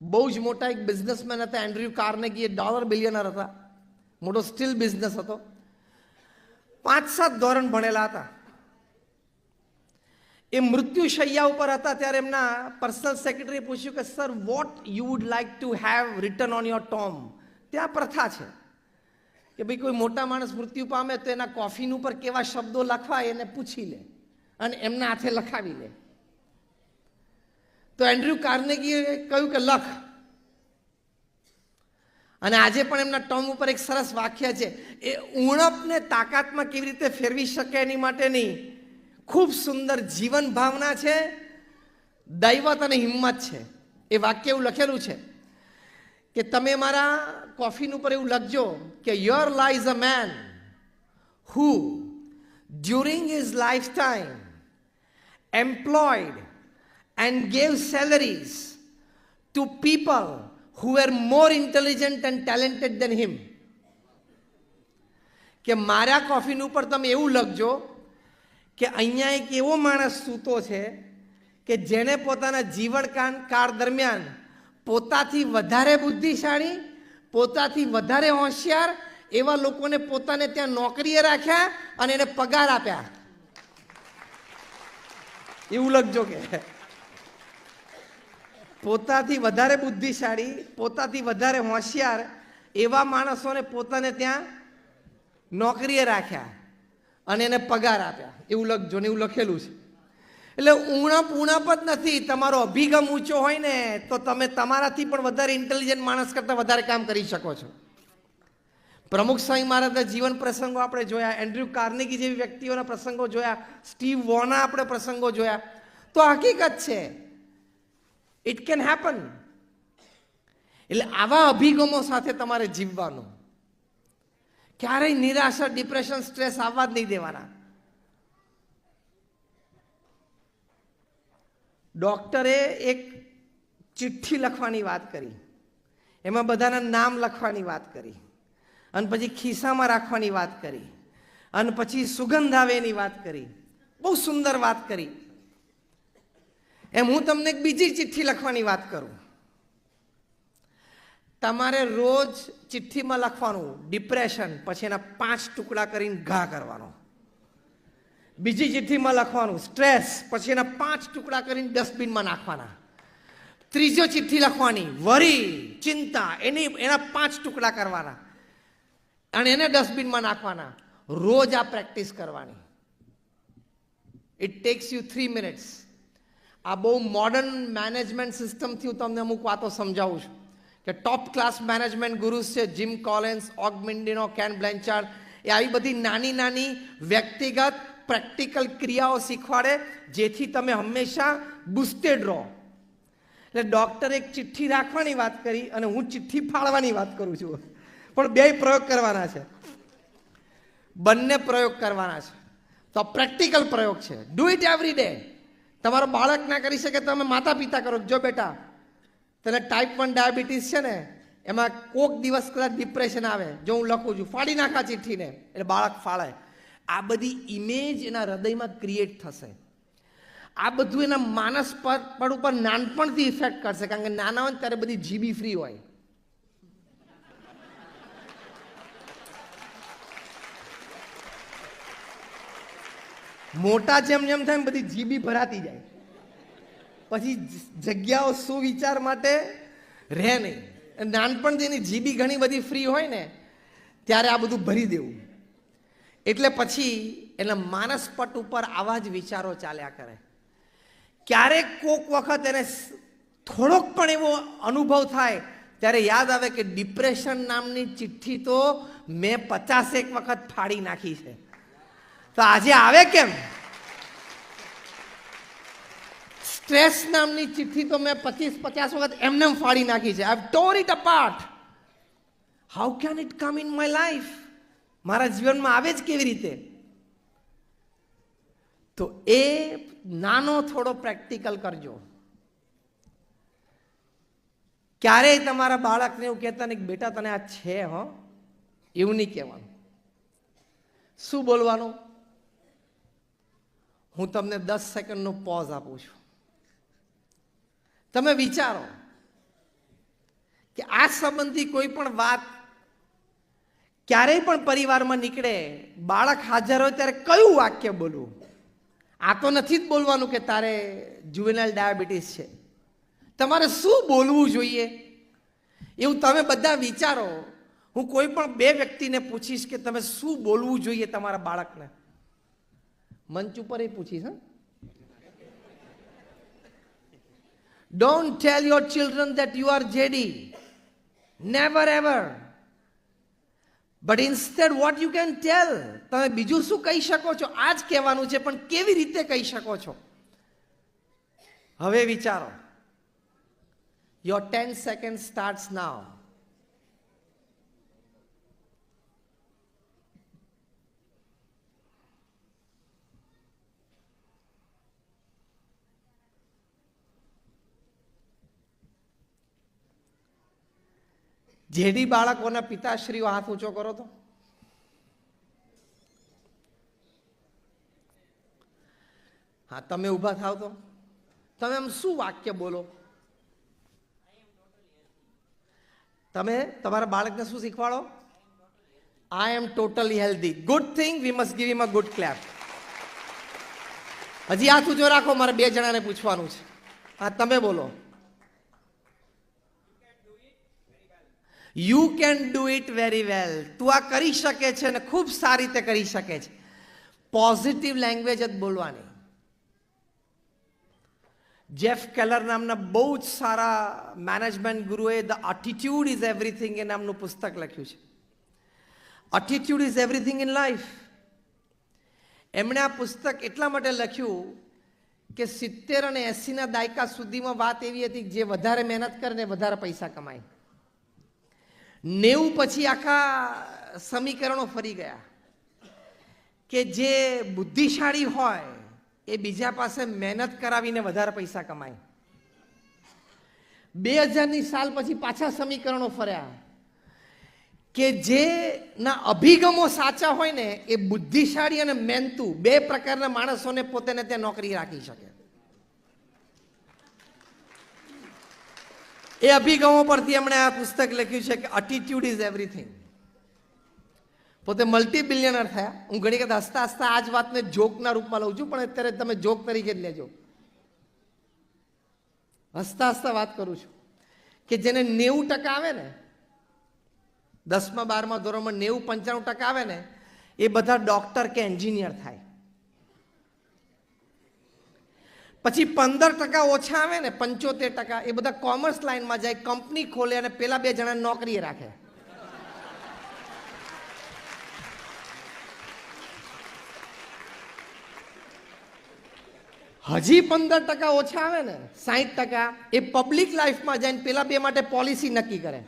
બહુ જ મોટા એક બિઝનેસમેન હતા એન્ડ્રુ કાર્નેગી એ ડોલર બિલિયનર હતા. મોટો સ્ટીલ બિઝનેસ હતો. પાંચ સાત ધોરણ ભણેલા હતા. એ મૃત્યુ શૈયા ઉપર હતા, ત્યારે એમના પર્સનલ સેક્રેટરીએ પૂછ્યું કે sir what you would like to have written on your tomb ત્યાં પ્રથા છે કે, ભાઈ, કોઈ મોટા માણસ મૃત્યુ પામે તો એના કોફીન ઉપર કેવા શબ્દો લખવા, એને પૂછી લે અને એમના હાથે લખાવી લે. તો એન્ડ્રુ કાર્નેગીએ કહ્યું કે લખ. અને આજે પણ એમના ટર્મ ઉપર એક સરસ વાક્ય છે. એ ઉણપને તાકાતમાં કેવી રીતે ફેરવી શકે એની માટેની ખૂબ સુંદર જીવન ભાવના છે, દૈવત અને હિંમત છે. એ વાક્ય એવું લખેલું છે કે તમે મારા કોફીન ઉપર એવું લખજો કે your lies a man who during his lifetime employed and gave salaries to people who were more intelligent and talented than him. કે મારા કોફીન ઉપર તમે એવું લખજો કે અહીંયા એક એવો માણસ સૂતો છે કે જેણે પોતાના જીવનકાન કાળ દરમિયાન પોતાથી વધારે બુદ્ધિશાળી, પોતાથી વધારે હોશિયાર એવા લોકોને પોતાને ત્યાં નોકરીએ રાખ્યા અને એને પગાર આપ્યા. એવું લખજો કે. પોતાથી વધારે બુદ્ધિશાળી, પોતાથી વધારે હોશિયાર એવા માણસોને પોતાને ત્યાં નોકરીએ રાખ્યા અને એને પગાર આપ્યા. એવું લખજો ને એવું લખેલું છે. એટલે ઉણપ ઉણપ જ નથી. તમારો અભિગમ ઊંચો હોય ને, તો તમે તમારાથી પણ વધારે ઇન્ટેલિજન્ટ માણસ કરતાં વધારે કામ કરી શકો છો. પ્રમુખ સ્વામી મહારાજના જીવન પ્રસંગો આપણે જોયા એન્ડ્રુ કાર્નેગી જેવી વ્યક્તિઓના પ્રસંગો જોયા, સ્ટીવ વોના આપણે પ્રસંગો જોયા. તો હકીકત છે ઇટ કેન હેપન એટલે આવા અભિગમો સાથે તમારે જીવવાનું. ક્યારેય નિરાશા ડિપ્રેશન સ્ટ્રેસ આવવા જ નહીં દેવાના. ડોક્ટરે એક ચિઠ્ઠી લખવાની વાત કરી. એમાં બધાના નામ લખવાની વાત કરી. અને પછી ખિસ્સામાં રાખવાની વાત કરી. અને પછી સુગંધ આવે એની વાત કરી. બહુ સુંદર વાત કરી. એમ હું તમને એક બીજી ચિઠ્ઠી લખવાની વાત કરું. તમારે રોજ ચિઠ્ઠીમાં લખવાનું ડિપ્રેશન પછી એના પાંચ ટુકડા કરીને ઘા કરવાનો. બીજી ચિઠ્ઠીમાં લખવાનું સ્ટ્રેસ પછી એના પાંચ ટુકડા કરીને ડસ્ટબિનમાં નાખવાના. ત્રીજો ચિઠ્ઠી લખવાની વરી ચિંતા, એની, એના પાંચ ટુકડા કરવાના. અને એને ડસ્ટબિનમાં નાખવાના. રોજ આ પ્રેક્ટિસ કરવાની. It takes you three minutes આ બહુ મોડર્ન મેનેજમેન્ટ સિસ્ટમથી હું તમને અમુક વાતો સમજાવું છું. કે ટોપ ક્લાસ મેનેજમેન્ટ ગુરુસ છે જીમ કોલેન્સ ઓગમિન્ડિનો કેન બ્લેન્ચાર્ડ એ આવી બધી નાની નાની વ્યક્તિગત પ્રેક્ટિકલ ક્રિયાઓ શીખવાડે, જેથી તમે હંમેશા બુસ્ટેડ રહો. એટલે ડૉક્ટરે એક ચિઠ્ઠી રાખવાની વાત કરી અને હું ચિઠ્ઠી ફાળવાની વાત કરું છું. પણ બે પ્રયોગ કરવાના છે. બંને પ્રયોગ કરવાના છે. તો પ્રેક્ટિકલ પ્રયોગ છે. ડુ ઇટ એવરી ડે તમારો બાળક ના કરી શકે, તમે માતા પિતા કરો. જો બેટા, તને ટાઈપ વન ડાયાબિટીસ છે ને, એમાં કોક દિવસ કદાચ ડિપ્રેશન આવે, જો હું લખું છું, ફાડી નાખા ચિઠ્ઠીને, એટલે બાળક ફાળે આ બધી ઇમેજ એના હૃદયમાં ક્રિએટ થશે. આ બધું એના માનસ પર પર ઉપર નાનપણથી ઇફેક્ટ કરશે, કારણ કે નાના હોય ત્યારે બધી જીબી ફ્રી હોય. મોટા જેમ જેમ થાય બધી જીબી ભરાતી જાય. પછી જગ્યાઓ સુવિચાર માટે રહે નહીં. નાનપણથી એની જીબી ઘણી બધી ફ્રી હોય ને, ત્યારે આ બધું ભરી દેવું. એટલે પછી એના માનસપટ ઉપર આવા જ વિચારો ચાલ્યા કરે. ક્યારેક કોક વખત એને થોડોક પણ એવો અનુભવ થાય, ત્યારે યાદ આવે કે ડિપ્રેશન નામની ચિઠ્ઠી તો મેં પચાસેક વખત ફાડી નાખી છે. તો આજે આવે કેમ? સ્ટ્રેસ નામની ચિઠ્ઠી તો મેં પચીસ, પચાસ વખત એમને ફાડી નાખી છે. I tore it apart how can it come in my life મારા જીવનમાં આવે જ કેવી રીતે? તો એ નાનો થોડો પ્રેક્ટિકલ કરજો. ક્યારેય તમારા બાળકને એવું કહેતા નહીં બેટા, તને આ છે, હો. એવું નહીં કહેવાનું. શું બોલવાનું? હું તમને દસ સેકન્ડનો પોઝ આપું છું. તમે વિચારો કે આ સંબંધી કોઈ પણ વાત ક્યારેય પણ પરિવારમાં નીકળે, બાળક હાજર હોય ત્યારે કયું વાક્ય બોલવું? આ તો નથી જ બોલવાનું કે તારે જુવેનાઇલ ડાયાબિટીસ છે. તમારે શું બોલવું જોઈએ? એવું તમે બધા વિચારો. હું કોઈ પણ બે વ્યક્તિને પૂછીશ કે તમે શું બોલવું જોઈએ તમારા બાળકને? મંચ ઉપર એ પૂછીશ, હા? Don't tell your children that you are JD never ever but instead what you can tell તમે બીજું શું કહી શકો છો? આ જ કહેવાનું છે, પણ કેવી રીતે કહી શકો છો? હવે વિચારો. Your ten second start now JD બાળકોના પિતાશ્રીઓ હાથ ઊંચો કરો તો? હા, તમે ઊભા થાવ તો. તમે આમ શું વાક્ય બોલો? તમે તમારા બાળકને શું શીખવાડો? I am totally healthy good thing we must give them a good clap હજી હાથ ઊંચો રાખો, મારે બે જણાને પૂછવાનું છે. હા, તમે બોલો. You can do it very well તું આ કરી શકે છે અને ખૂબ સારી રીતે કરી શકે છે. પોઝિટિવ લેંગ્વેજ જ બોલવાની. જેફ કેલર નામના બહુ જ સારા મેનેજમેન્ટ ગુરુએ ધ અટીટ્યુડ ઇઝ એવરીથિંગ એ નામનું પુસ્તક લખ્યું છે. Attitude is everything in life એમણે આ પુસ્તક એટલા માટે લખ્યું કે સિત્તેર અને એંસીના દાયકા સુધીમાં વાત એવી હતી કે જે વધારે મહેનત કરે ને વધારે પૈસા કમાય. નેવું પછી આખા સમીકરણો ફરી ગયા. કે જે બુદ્ધિશાળી હોય, એ બીજા પાસે મહેનત કરાવીને વધારે પૈસા કમાય. બે હજારની સાલ પછી પાછા સમીકરણો ફર્યા. કે જેના અભિગમો સાચા હોય ને, એ બુદ્ધિશાળી અને મહેનતુ બે પ્રકારના માણસોને પોતે ત્યાં નોકરી રાખી શકે. એ અભિગમો પરથી એમણે આ પુસ્તક લખ્યું છે કે અટીટ્યુડ ઇઝ એવરીથિંગ પોતે મલ્ટી બિલિયનર થયા. હું ઘણી વખત હસતા હસતા આ જ વાતને જોકના રૂપમાં લઉં છું, પણ અત્યારે તમે જોક તરીકે જ લેજો. હસતા હસતા વાત કરું છું કે જેને નેવું ટકા આવે ને, દસમા બારમા ધોરણમાં નેવું પંચાણું ટકા આવે ને, એ બધા ડૉક્ટર કે એન્જિનિયર થાય. પછી પંદર ટકા ઓછા આવે ને, પંચોતેર ટકા, એ બધા કોમર્સ લાઈનમાં જાય કંપની ખોલે અને પેલા બે જણા નોકરીએ રાખે. હજી પંદર ટકા ઓછા આવે ને સાહીઠ ટકા, એ પબ્લિક લાઈફમાં જઈને પેલા બે માટે પોલિસી નક્કી કરે.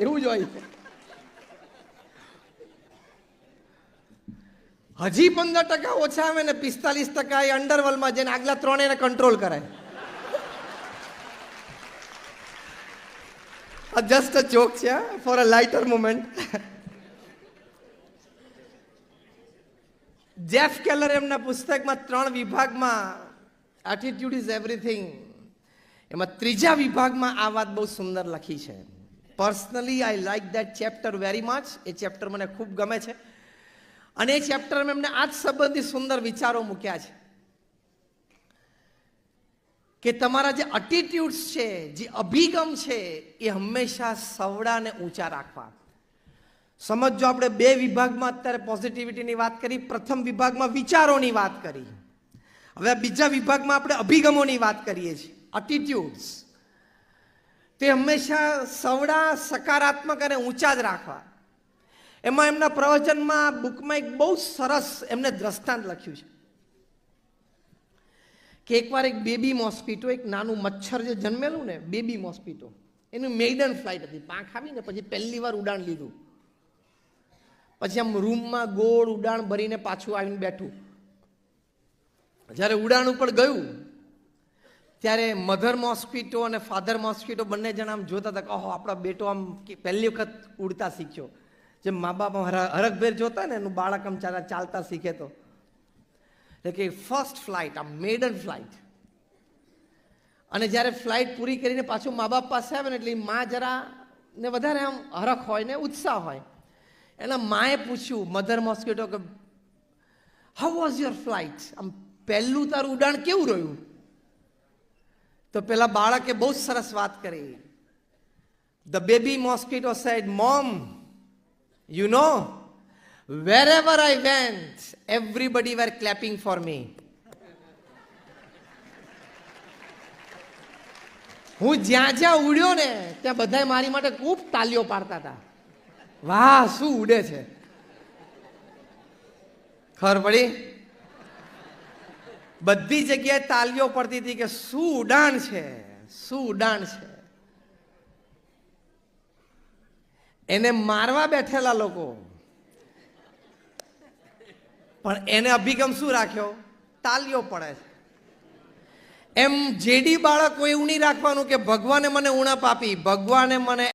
એવું જ હોય. હજી પંદર ટકા ઓછા આવે ને પિસ્તાલીસ ટકા એ અંડરવર્લ્ડમાં જઈને આગલા ત્રણેયને કંટ્રોલ કરે જસ્ટ અ ચોક છે for a lighter moment Jeff Keller એમના પુસ્તકમાં ત્રણ વિભાગમાં એટીટ્યુડ ઇઝ એવરીથિંગ એમાં ત્રીજા વિભાગમાં આ વાત બહુ સુંદર લખી છે. Personally I like that chapter very much A chapter મને ખૂબ ગમે છે. અને એ ચેપ્ટરમાં એમને આ જ સંબંધી સુંદર વિચારો મૂક્યા છે. કે તમારા જે અટીટ્યુડ્સ છે, જે અભિગમ છે, એ હંમેશા સવડાને ઊંચા રાખવા. સમજો આપણે બે વિભાગમાં અત્યારે પોઝિટિવિટીની વાત કરી, પ્રથમ વિભાગમાં વિચારોની વાત કરી. હવે બીજા વિભાગમાં આપણે અભિગમોની વાત કરીએ છીએ. અટીટ્યુડ્સ તે હંમેશા સવડા, સકારાત્મક અને ઊંચા જ રાખવા. એમાં એમના પ્રવચનમાં બુકમાં એક બહુ સરસ એમને દ્રષ્ટાંત લખ્યું છે. કે એકવાર એક બેબી મોસ્કીટો, એક નાનું મચ્છર જે જન્મેલું ને, બેબી મોસ્પિટો એનું મેઇડન ફ્લાઇટ હતી. પાંખ આવીને પછી પહેલી વાર ઉડાણ લીધું. પછી આમ રૂમમાં ગોળ ઉડાણ ભરીને પાછું આવીને બેઠું. જ્યારે ઉડાણ ઉપર ગયું, ત્યારે મધર મોસ્કીટો અને ફાધર મોસ્કીટો બંને જણા આમ જોતા હતા કે, ઓહો, આપણા બેટો આમ પહેલી વખત ઉડતા શીખ્યો. જેમ મા બાપ હર- હરખભેર જોતા ને, એનું બાળક આમ ચાલા ચાલતા શીખે તો. એટલે કે ફર્સ્ટ ફ્લાઇટ આમ મેડન ફ્લાઇટ અને જ્યારે ફ્લાઇટ પૂરી કરીને પાછું મા બાપ પાસે આવે ને, એટલે મા જરા ને વધારે આમ હરખ હોય ને, ઉત્સાહ હોય. એના માએ પૂછ્યું મધર મોસ્કિટો કે હાઉ વોઝ યોર ફ્લાઇટ આમ પહેલું તારું ઉડાણ કેવું રહ્યું? તો પેલા બાળકે બહુ સરસ વાત કરી. The baby mosquito said mom you know wherever I went, everybody were clapping for me. હું જ્યાં જ્યાં ઉડ્યો ને ત્યાં બધાય મારી માટે ખૂબ તાલીઓ પાડતા હતા. વાહ શું ઉડે છે? ખબર પડી? બધી જગ્યાએ તાલીઓ પડતી હતી કે શું ઉડાણ છે? શું ઉડાણ છે? એને મારવા બેઠેલા લોકો. પણ એને અભિગમ શું રાખ્યો? તાલીઓ પડે છે. એમ જેડી બાળકો એવું નહીં રાખવાનું કે ભગવાને મને ઉણપ આપી, ભગવાને મને